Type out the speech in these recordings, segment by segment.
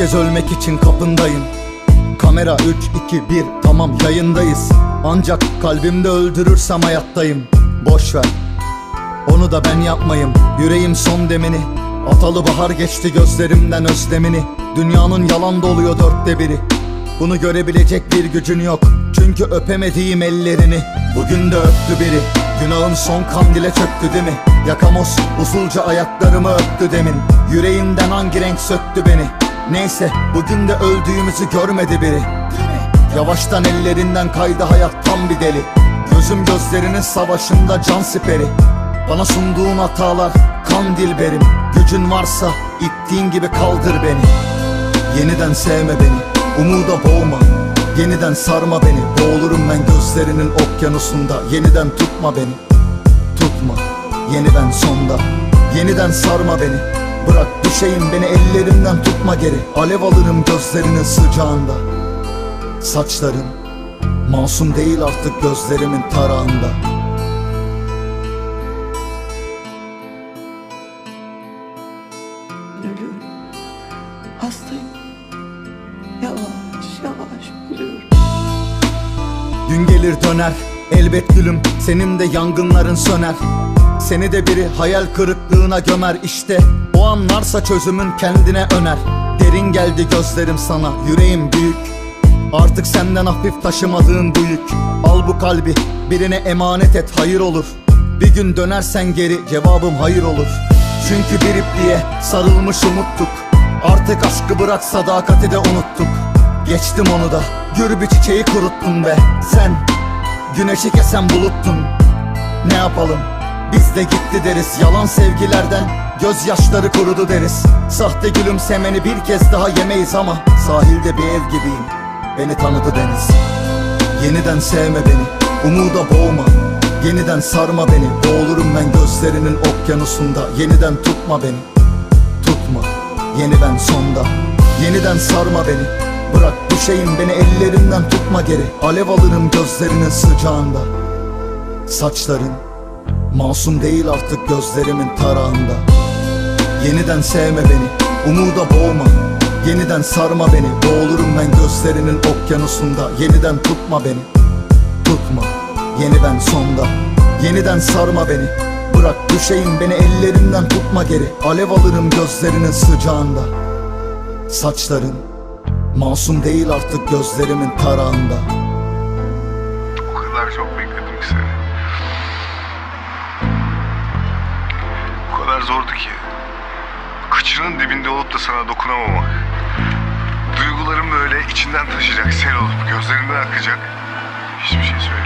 kez ölmek için kapındayım. Kamera 3, 2, 1 tamam yayındayız. Ancak kalbimde öldürürsem hayattayım. Boş ver. Onu da ben yapmayım Yüreğim son demini. Atalı bahar geçti gözlerimden özlemini. Dünyanın yalan doluyor dörtte biri. Bunu görebilecek bir gücün yok. Çünkü öpemediğim ellerini. Bugün de öptü biri. Günahın son kandile çöktü değil mi? Yakamoz usulca ayaklarımı öptü demin. Yüreğimden hangi renk söktü beni Neyse bugün de öldüğümüzü görmedi biri. Yavaştan ellerinden kaydı hayat tam bir deli. Gözüm gözlerinin savaşında can siperi. Bana sunduğun hatalar kan dilberim Gücün varsa ittiğin gibi kaldır beni. Yeniden sevme beni umuda boğma. Yeniden sarma beni Boğulurum ben gözlerinin okyanusunda. Yeniden tutma beni. Tutma yeni ben sonda. Yeniden sarma beni Bırak düşeyim beni ellerimden tutma geri Alev alırım gözlerinin sıcağında Saçların Masum değil artık gözlerimin tarağında Ölüyorum. Hastayım. Yavaş yavaş ölüyorum. Gün gelir döner elbet gülüm Senin de yangınların söner Seni de biri hayal kırıklığına gömer işte O anlarsa çözümün kendine öner. Derin geldi gözlerim sana yüreğim büyük. Artık senden hafif taşımadığın bu yük Al bu kalbi birine emanet et hayır olur. Bir gün dönersen geri cevabım hayır olur. Çünkü bir ipliğe sarılmış umuttuk. Artık aşkı bırak sadakati de unuttuk. Geçtim onu da Gür bir çiçeği kuruttun be. Sen güneşi kesen buluttun. Ne yapalım? Biz de gitti deriz Yalan sevgilerden gözyaşları kurudu deriz Sahte gülümsemeni bir kez daha yemeyiz ama Sahilde bir ev gibiyim. Beni tanıdı deniz. Yeniden sevme beni. Umuda boğma. Yeniden sarma beni. Boğulurum ben gözlerinin okyanusunda. Yeniden tutma beni. Tutma. Yeni ben sonda. Yeniden sarma beni. Bırak düşeyim beni ellerimden tutma geri. Alev alırım gözlerinin sıcağında. Saçların Masum değil artık gözlerimin tarağında Yeniden sevme beni Umuda boğma. Yeniden sarma beni Boğulurum ben gözlerinin okyanusunda. Yeniden tutma beni Tutma. Yeni ben sonda. Yeniden sarma beni Bırak düşeyim beni ellerimden tutma geri. Alev alırım gözlerinin sıcağında. Saçların Masum değil artık gözlerimin tarağında. O kadar çok bekledim ki seni. O kadar zordu ki. Kıçının dibinde olup da sana dokunamamak. Duygularım böyle içinden taşıyacak, sel olup gözlerinden akacak. Hiçbir şey söyleyemiyorsun.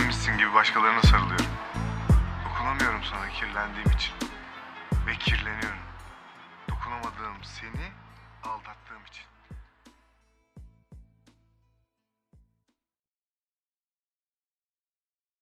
Sen misin gibi başkalarına sarılıyorum. Dokunamıyorum sana kirlendiğim için. Ve kirleniyorum. Dokunamadığım seni aldattığım için.